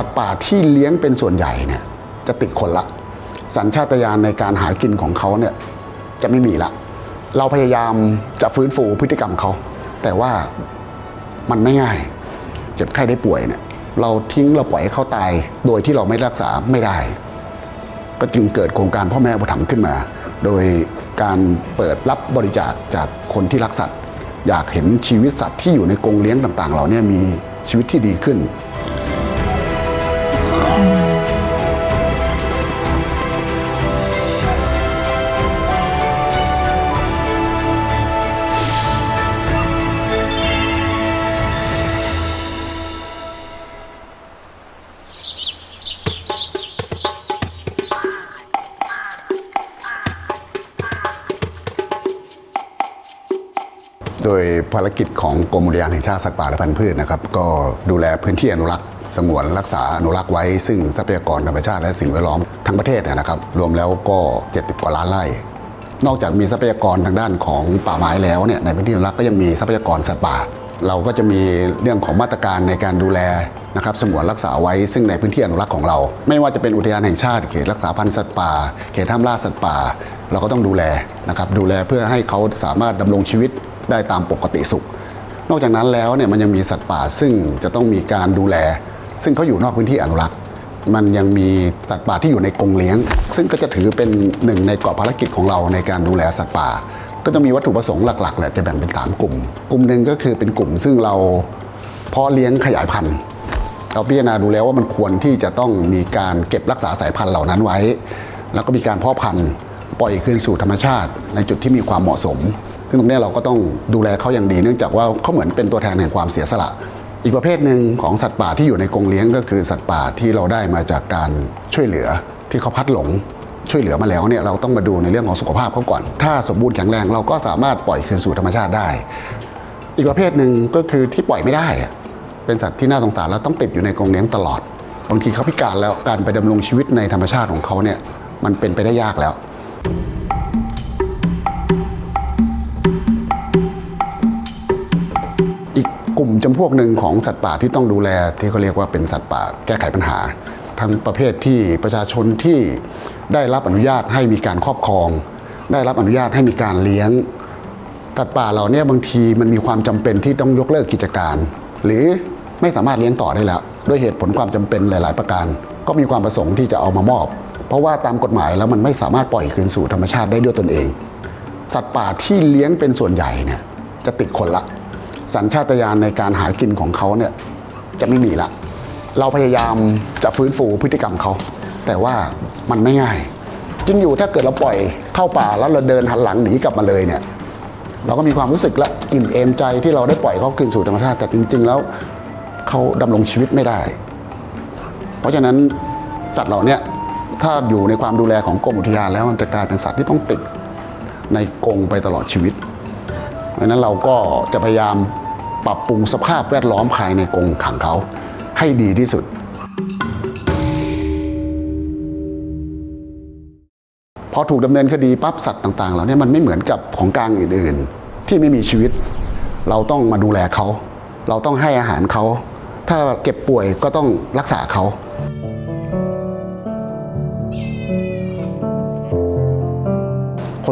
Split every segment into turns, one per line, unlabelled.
สัตว์ป่าที่เลี้ยงเป็นส่วนใหญ่เนี่ยจะติดคนละ สัญชาตญาณในการหากินของเขาเนี่ยจะไม่มีละ เราพยายามจะฟื้นฟูพฤติกรรมเขา แต่ว่ามันไม่ง่าย เจ็บไข้ได้ป่วยเนี่ยเราทิ้งเราปล่อยให้เขาตาย โดยที่เราไม่รักษาไม่ได้ ก็จึงเกิดโครงการพ่อแม่อุปถัมภ์ขึ้นมา โดยการเปิดรับบริจาคจากคนที่รักสัตว์ อยากเห็นชีวิตสัตว์ที่อยู่ในกรงเลี้ยงต่างๆ เหล่านี้มีชีวิตที่ดีขึ้น โดยภารกิจของกรมอุทยานแห่งชาติสัตว์ป่าและพันธุ์พืชนะครับก็ดูแลพื้นที่อนุรักษ์สงวนรักษาอนุรักษ์ไว้ซึ่งทรัพยากรธรรมชาติและสิ่งแวดล้อมทั้งประเทศนยนะครับ รวมแล้วก็ 70 กว่าล้านไร่ นอกจากมีทรัพยากรทางด้านของป่าไม้แล้วเนี่ยในพื้นที่อนุรักษ์ก็ยังมีทรัพยากรสัตว์ป่า เราก็จะมีเรื่องของมาตรการในการดูแลนะครับสงวนรักษาไว้ซึ่งในพื้นที่อนุรักษ์ของเรา ไม่ว่าจะเป็นอุทยานแห่งชาติเขตรักษาพันธุ์สัตว์ป่า เขตห้ามล่าสัตว์ป่า เราก็ต้องดูแลนะครับดูแลเพื่อให้เขาสามารถดำรงชีวิต ได้ตามปกติสุข นอกจากนั้นแล้วเนี่ยมันยังมีสัตว์ป่าซึ่งจะต้องมีการดูแล ซึ่งเขาอยู่นอกพื้นที่อนุรักษ์ มันยังมีสัตว์ป่าที่อยู่ในกรงเลี้ยง ซึ่งก็จะถือเป็นหนึ่งในกรอบภารกิจของเราในการดูแลสัตว์ป่า ก็จะมีวัตถุประสงค์หลักๆแหละจะแบ่งเป็นสามกลุ่ม กลุ่มหนึ่งก็คือเป็นกลุ่มซึ่งเราเพาะเลี้ยงขยายพันธุ์เราพิจารณาดูแล้วว่ามันควรที่จะต้องมีการเก็บรักษาสายพันธุ์เหล่านั้นไว้ แล้วก็มีการเพาะพันธุ์ปล่อยคืนสู่ธรรมชาติ ในจุดที่มีความเหมาะสม ซึ่งตรงนี้เราก็ต้องดูแลเขาอย่างดี เนื่องจากว่าเขาเหมือนเป็นตัวแทนแห่งความเสียสละ อีกประเภทหนึ่งของสัตว์ป่าที่อยู่ในกรงเลี้ยงก็คือสัตว์ป่าที่เราได้มาจากการช่วยเหลือที่เขาพัดหลงช่วยเหลือมาแล้วเนี่ยเราต้องมาดูในเรื่องของสุขภาพเขาก่อน ถ้าสมบูรณ์แข็งแรงเราก็สามารถปล่อยคืนสู่ธรรมชาติได้ อีกประเภทหนึ่งก็คือที่ปล่อยไม่ได้ เป็นสัตว์ที่น่าสงสารแล้วต้องติดอยู่ในกรงเลี้ยงตลอด บางทีเขาพิการแล้วการไปดำรงชีวิตในธรรมชาติของเขาเนี่ยมันเป็นไปได้ยากแล้ว กลุ่มจำพวกหนึ่งของสัตว์ป่าที่ต้องดูแลที่เขาเรียกว่าเป็นสัตว์ป่าแก้ไขปัญหา ทั้งประเภทที่ประชาชนที่ได้รับอนุญาตให้มีการครอบครอง ได้รับอนุญาตให้มีการเลี้ยงสัตว์ป่าเราเนี่ยบางทีมันมีความจำเป็นที่ต้องยกเลิกกิจการ หรือไม่สามารถเลี้ยงต่อได้แล้วด้วยเหตุผลความจำเป็นหลาย ๆ ประการ ก็มีความประสงค์ที่จะเอามามอบ เพราะว่าตามกฎหมายแล้วมันไม่สามารถปล่อยคืนสู่ธรรมชาติได้ด้วยตนเอง สัตว์ป่าที่เลี้ยงเป็นส่วนใหญ่เนี่ยจะติดคนละ สัญชาตญาณในการหากินของเขาเนี่ยจะไม่มีละ เราพยายามจะฟื้นฟูพฤติกรรมเขา แต่ว่ามันไม่ง่ายจริงอยู่ถ้าเกิดเราปล่อยเข้าป่าแล้วเราเดินหันหลังหนีกลับมาเลยเนี่ยเราก็มีความรู้สึกละอิ่มเอมใจที่เราได้ปล่อยเขาคืนสู่ธรรมชาติแต่จริง ๆ แล้วเขาดำรงชีวิตไม่ได้ เพราะฉะนั้นสัตว์เหล่านี้ถ้าอยู่ในความดูแลของกรมอุทยานแล้วมันจะกลายเป็นสัตว์ที่ต้องติดในกรงไปตลอดชีวิต เพราะฉะนั้นเราก็จะพยายาม ปรับปรุงสภาพแวดล้อมภายในกรงขังเขา ให้ดีที่สุด พอถูกดำเนินคดีปั๊บสัตว์ต่างๆเหล่านี้มันไม่เหมือนกับของกลางอื่นๆ ที่ไม่มีชีวิต เราต้องมาดูแลเขา เราต้องให้อาหารเขา ถ้าเก็บป่วยก็ต้องรักษาเขา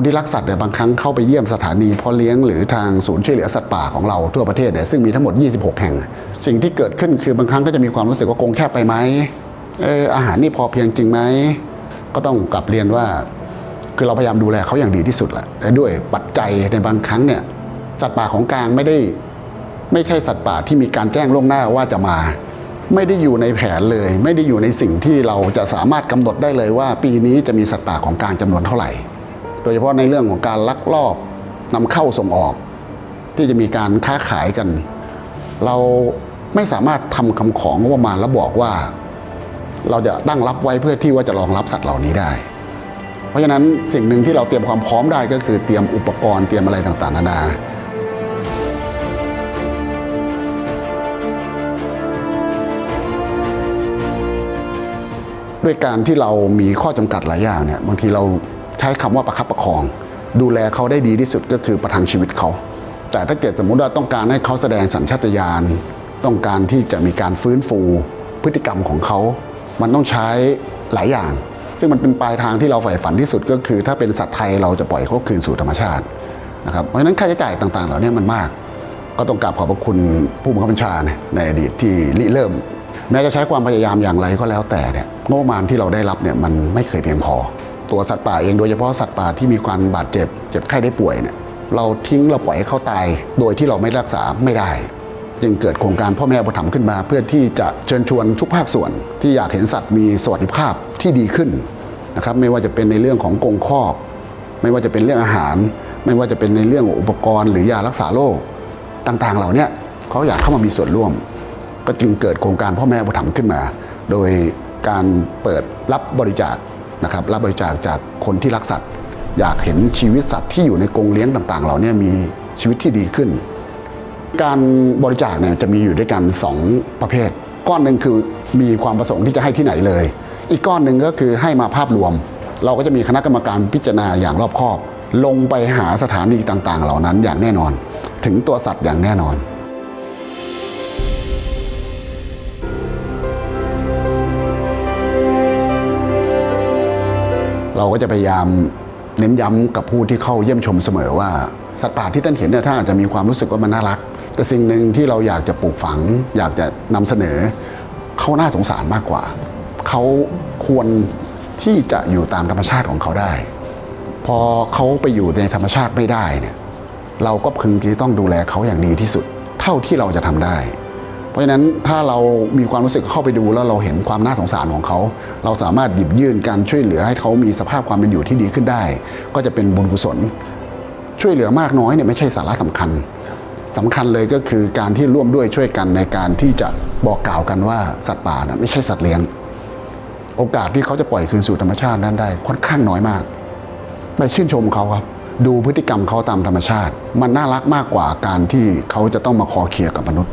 คนที่รักสัตว์เนี่ยบางครั้งเข้าไปเยี่ยมสถานีเพาะเลี้ยงหรือทางศูนย์ช่วยเหลือสัตว์ป่าของเราทั่วประเทศเนี่ยซึ่งมีทั้งหมด 26 แห่ง สิ่งที่เกิดขึ้นคือบางครั้งก็จะมีความรู้สึกว่ากรงแคบไปไหมเอออาหารนี่พอเพียงจริงไหมก็ต้องกลับเรียนว่า คือเราพยายามดูแลเขาอย่างดีที่สุดแหละแต่ด้วยปัจจัยในบางครั้งเนี่ยสัตว์ป่าของกลางไม่ได้ไม่ใช่สัตว์ป่าที่มีการแจ้งล่วงหน้าว่าจะมา ไม่ได้อยู่ในแผนเลย ไม่ได้อยู่ในสิ่งที่เราจะสามารถกำหนดได้เลยว่า ปีนี้จะมีสัตว์ป่าของกลางจำนวนเท่าไหร่ โดยเฉพาะในเรื่องของการลักลอบนำเข้าส่งออก ที่จะมีการค้าขายกัน เราไม่สามารถทำคำของงบประมาณแล้วบอกว่า เราจะตั้งรับไว้เพื่อที่ว่าจะรองรับสัตว์เหล่านี้ได้ เพราะฉะนั้นสิ่งหนึ่งที่เราเตรียมความพร้อมได้ก็คือเตรียมอุปกรณ์เตรียมอะไรต่างๆนานาด้วยการที่เรามีข้อจำกัดหลายอย่างเนี่ยบางทีเรา ใช้คำว่าประคับประคอง ดูแลเขาได้ดีที่สุดก็คือประทังชีวิตเขา แต่ถ้าเกิดสมมุติว่าต้องการให้เขาแสดงสัญชาตญาณต้องการที่จะมีการฟื้นฟูพฤติกรรมของเขา มันต้องใช้หลายอย่าง ซึ่งมันเป็นปลายทางที่เราใฝ่ฝันที่สุดก็คือ ถ้าเป็นสัตว์ไทยเราจะปล่อยเขาคืนสู่ธรรมชาตินะครับเพราะฉะนั้นค่าใช้จ่ายต่างๆ เหล่านี้มันมาก ก็ต้องกราบขอบพระคุณผู้บังคับบัญชาในอดีตที่ริเริ่ม แม้จะใช้ความพยายามอย่างไรก็แล้วแต่เนี่ยงบประมาณที่เราได้รับเนี่ยมันไม่เคยเพียงพอ ตัวสัตว์ป่าเองโดยเฉพาะสัตว์ป่าที่มีความบาดเจ็บ เจ็บไข้ได้ป่วยเนี่ยเราทิ้งเราปล่อยให้เขาตาย โดยที่เราไม่รักษาไม่ได้ จึงเกิดโครงการพ่อแม่บุญธรรมขึ้นมา เพื่อที่จะเชิญชวนทุกภาคส่วน ที่อยากเห็นสัตว์มีสวัสดิภาพที่ดีขึ้นนะครับไม่ว่าจะเป็นในเรื่องของกรงคอกไม่ว่าจะเป็นเรื่องอาหาร ไม่ว่าจะเป็นในเรื่องอุปกรณ์ หรือยารักษาโรคต่างๆ เหล่านี้เขาอยากเข้ามามีส่วนร่วม ก็จึงเกิดโครงการพ่อแม่บุญธรรมขึ้นมา โดยการเปิดรับบริจาค นะครับรับบริจาคจากคนที่รักสัตว์ อยากเห็นชีวิตสัตว์ที่อยู่ในกรงเลี้ยงต่างๆเหล่านี้มีชีวิตที่ดีขึ้น การบริจาคเนี่ยจะมีอยู่ด้วยกัน 2 ประเภท ก้อนหนึ่งคือมีความประสงค์ที่จะให้ที่ไหนเลย อีกก้อนหนึ่งก็คือให้มาภาพรวม เราก็จะมีคณะกรรมการพิจารณาอย่างรอบคอบ ลงไปหาสถานีต่างๆ เหล่านั้นอย่างแน่นอน ถึงตัวสัตว์อย่างแน่นอน เราก็จะพยายามเน้นย้ำกับผู้ที่เข้าเยี่ยมชมเสมอว่าสัตว์ป่าที่ท่านเห็นเนี่ยท่านอาจจะมีความรู้สึกว่ามันน่ารัก แต่สิ่งหนึ่งที่เราอยากจะปลูกฝัง อยากจะนำเสนอ เขาน่าสงสารมากกว่า เขาควรที่จะอยู่ตามธรรมชาติของเขาได้ พอเขาไปอยู่ในธรรมชาติไม่ได้เนี่ยเราก็พึงที่ต้องดูแลเขาอย่างดีที่สุด เท่าที่เราจะทำได้ ราะฉะนั้นถ้าเรามีความรู้สึกเข้าไปดูแล้วเราเห็นความน่าสงสารของเขา เราสามารถหยิบยื่นการช่วยเหลือให้เขามีสภาพความเป็นอยู่ที่ดีขึ้นได้ ก็จะเป็นบุญกุศล ช่วยเหลือมากน้อยเนี่ยไม่ใช่สาระสำคัญสำคัญเลยก็คือการที่ร่วมด้วยช่วยกันในการที่จะบอกกล่าวกันว่าสัตว์ป่านะไม่ใช่สัตว์เลี้ยง โอกาสที่เขาจะปล่อยคืนสู่ธรรมชาตินั้นได้ค่อนข้างน้อยมากไปชื่นชมเขาครับดูพฤติกรรมเขาตามธรรมชาติ มันน่ารักมากกว่าการที่เขาจะต้องมาคอเคลียร์กับมนุษย์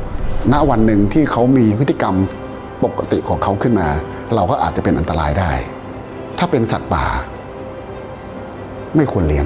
ณวันหนึ่งที่เขามีพฤติกรรมปกติของเขาขึ้นมา เราก็อาจจะเป็นอันตรายได้ ถ้าเป็นสัตว์ป่า ไม่ควรเลี้ยง